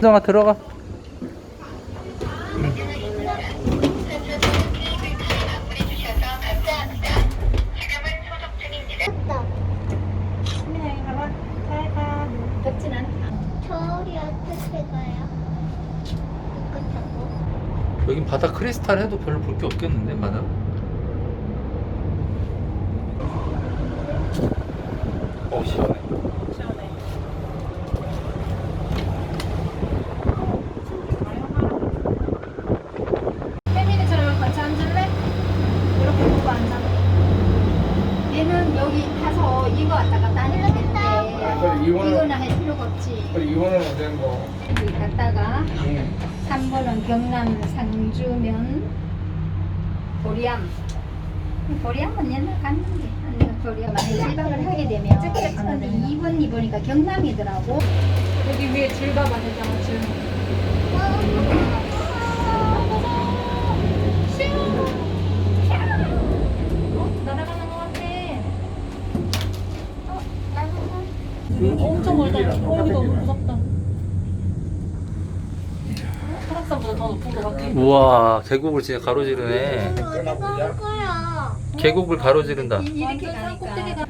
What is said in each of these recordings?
성아 들어가. 여긴 바다 크리스탈 해도 별로 볼 게 없겠는데 바다. 어. 시원해. 혜민이처럼 같이 앉을래? 이렇게 보고 앉아. 얘는 여기 타서 이거 왔다 갔다 하는 그래, 건데 이거는- 할 필요가 없지. 그래, 이거는 어떤 거? 여기 갔다가 응. 3번은 경남 상주면 보리암. 보리암은 옛날 갔는데 아니, 보리암 만약에 1박을 하게 되면 근데 2번, 2번이니까 경남이더라고. 여기 위에 줄 봐봐 되잖아 줄. 어? 날아가는 것 같아. 어? 날아가. 엄청 멀다. 어, 여기 너무 무섭다. 설악산보다 더 높은 것 같아. 우와 계곡을 진짜 가로지르네. 어디 갈 거야? 계곡을 가로지른다. 이- 이렇게 가니까.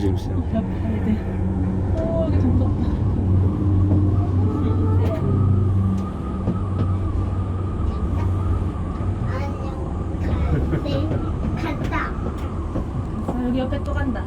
보이는 씨. 어, 더 무섭다. 안녕. 네, 갔다. 아, 여기 옆에 또 간다.